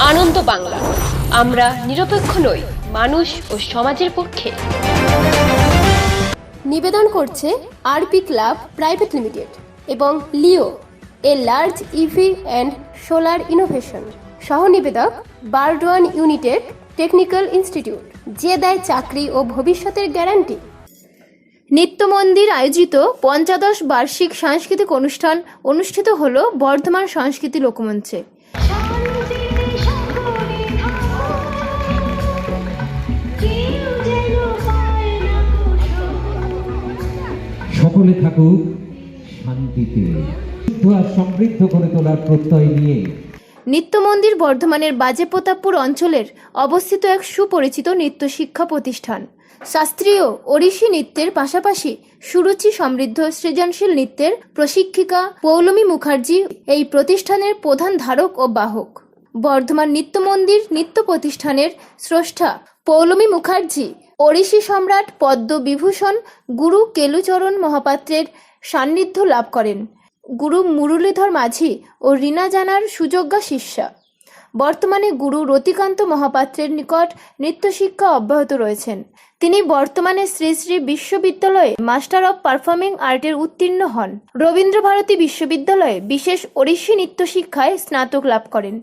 আনন্দ বাংলা। আমরা নিরপেক্ষ নই মানুষ ও সমাজের পক্ষে। নিবেদন করছে আরপি ক্লাব প্রাইভেট লিমিটেড এবং Leo a large E V and solar innovation. সহ নিবেদক বারডোয়ান ইউনিটেড টেকনিক্যাল ইনস্টিটিউট যে দেয় চাকরি ও ভবিষ্যতের গ্যারান্টি। নিত্য মন্দির আয়োজিত পঞ্চদশ বার্ষিক সাংস্কৃতিক অনুষ্ঠান অনুষ্ঠিত হল বর্ধমান সংস্কৃতি লোকমঞ্চে। সকলে থাকুক শান্তিতে। সমৃদ্ধ করে তোলার প্রত্যয় নিয়ে। নিত্য মন্দির বর্ধমানের বাজে প্রতাপপুর অঞ্চলের অবস্থিত এক সুপরিচিত নৃত্য শিক্ষা প্রতিষ্ঠান। শাস্ত্রীয় ওড়িশি নৃত্যের পাশাপাশি সুরুচি সমৃদ্ধ সৃজনশীল নৃত্যের প্রশিক্ষিকা পৌলমী মুখার্জি এই প্রতিষ্ঠানের প্রধান ধারক ও বাহক। বর্ধমান নৃত্য মন্দির নৃত্য প্রতিষ্ঠানের স্রষ্টা পৌলমী মুখার্জি ওড়িশি সম্রাট পদ্ম বিভূষণ গুরু কেলুচরণ মহাপাত্রের সান্নিধ্য লাভ করেন। গুরু মুরলীধর মাঝি ও রীনা জানার সুযোগ্যা শিষ্যা। বর্তমানে গুরু রতিকান্ত মহাপাত্রের নিকট নৃত্যশিক্ষা অব্যাহত রয়েছেন। তিনি বর্তমানে শ্রী শ্রী বিশ্ববিদ্যালয়ে মাস্টার অব পারফর্মিং আর্টের উত্তীর্ণ হন। রবীন্দ্র ভারতী বিশ্ববিদ্যালয়ে বিশেষ ওড়িশি নৃত্য শিক্ষায় স্নাতক লাভ করেন।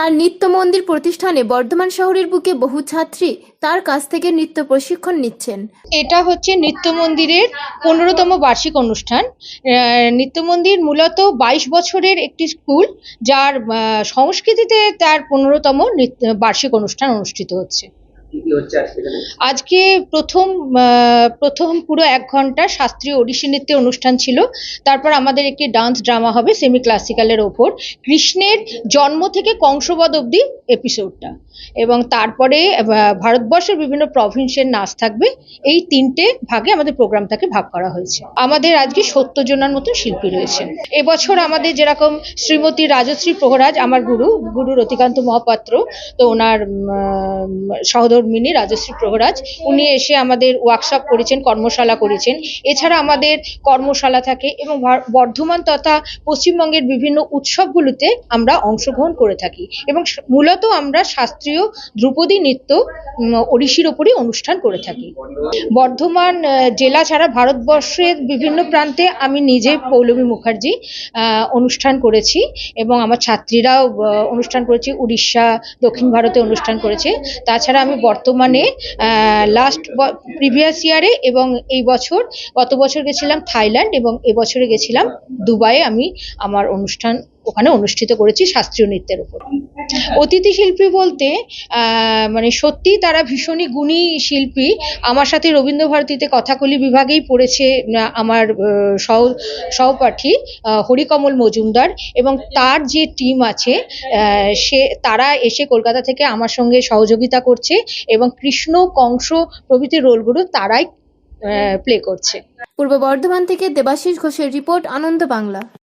তার নৃত্য মন্দির প্রতিষ্ঠানে বর্ধমান শহরের বুকে বহু ছাত্রী তার কাছ থেকে নৃত্য প্রশিক্ষণ নিচ্ছেন। এটা হচ্ছে নৃত্য মন্দিরের পনেরোতম বার্ষিক অনুষ্ঠান। নৃত্য মন্দির মূলত বাইশ বছরের একটি স্কুল, যার সংস্কৃতিতে তার পনেরোতম বার্ষিক অনুষ্ঠান অনুষ্ঠিত হচ্ছে। আজকে প্রথম প্রথম পুরো এক ঘণ্টা শাস্ত্রীয় ওড়িশি নৃত্যের অনুষ্ঠান ছিল। তারপর আমাদের একটি ডান্স ড্রামা হবে সেমি ক্লাসিক্যালের ওপর। কৃষ্ণের জন্ম থেকে কংসবধ অবধি এপিসোডটা এবং তারপরে ভারতবর্ষের বিভিন্ন প্রভিন্সের নাচ থাকবে। এই তিনটে ভাগে আমাদের প্রোগ্রামটাকে ভাগ করা হয়েছে। আমাদের আজকে সত্তর জনের মতো শিল্পী রয়েছে এবছর আমাদের যেরকম শ্রীমতী রাজশ্রী প্রহরাজ আমার গুরু গুরু রতিকান্ত মহাপাত্র তো ওনার আহ, সহধর্মিনী রাজশ্রী প্রহরাজ। উনি এসে আমাদের ওয়ার্কশপ করেছেন, কর্মশালা করেছেন। এছাড়া আমাদের কর্মশালা থাকে এবং বর্ধমান তথা পশ্চিমবঙ্গের বিভিন্ন উৎসবগুলোতে আমরা অংশগ্রহণ করে থাকি। এবং মূলত আমরা শাস্ত্রীয় ধ্রুপদী নৃত্য ওড়িশির ওপরই অনুষ্ঠান করে থাকি। বর্ধমান জেলা ছাড়া ভারতবর্ষের বিভিন্ন প্রান্তে আমি নিজে পৌলমী মুখার্জি অনুষ্ঠান করেছি এবং আমার ছাত্রীরাও অনুষ্ঠান করেছি। উড়িষ্যা, দক্ষিণ ভারতে অনুষ্ঠান করেছে। তাছাড়া আমি বর্তমানে লাস্ট প্রিভিয়াস ইয়ারে এবং এই বছর, গত বছর গেছিলাম থাইল্যান্ড এবং এবছরে গেছিলাম দুবাইয়ে আমি আমার অনুষ্ঠান ওখানে অনুষ্ঠিত করেছি শাস্ত্রীয় নৃত্যের উপর। অতিথি শিল্পী বলতে মানে সত্যি তারা ভীষণই গুণী শিল্পী। আমার সাথে রবীন্দ্র ভারতীতে কথাকলি বিভাগেই পড়েছে আমার সহ, সহপাঠী হরিকমল মজুমদার এবং তার যে টিম আছে সে, তারা এসে কলকাতা থেকে আমার সঙ্গে সহযোগিতা করছে এবং কৃষ্ণ কংস প্রভৃতি রোলগুলো তারাই প্লে করছে। পূর্ব বর্ধমান থেকে দেবাশিস ঘোষের রিপোর্ট, আনন্দ বাংলা।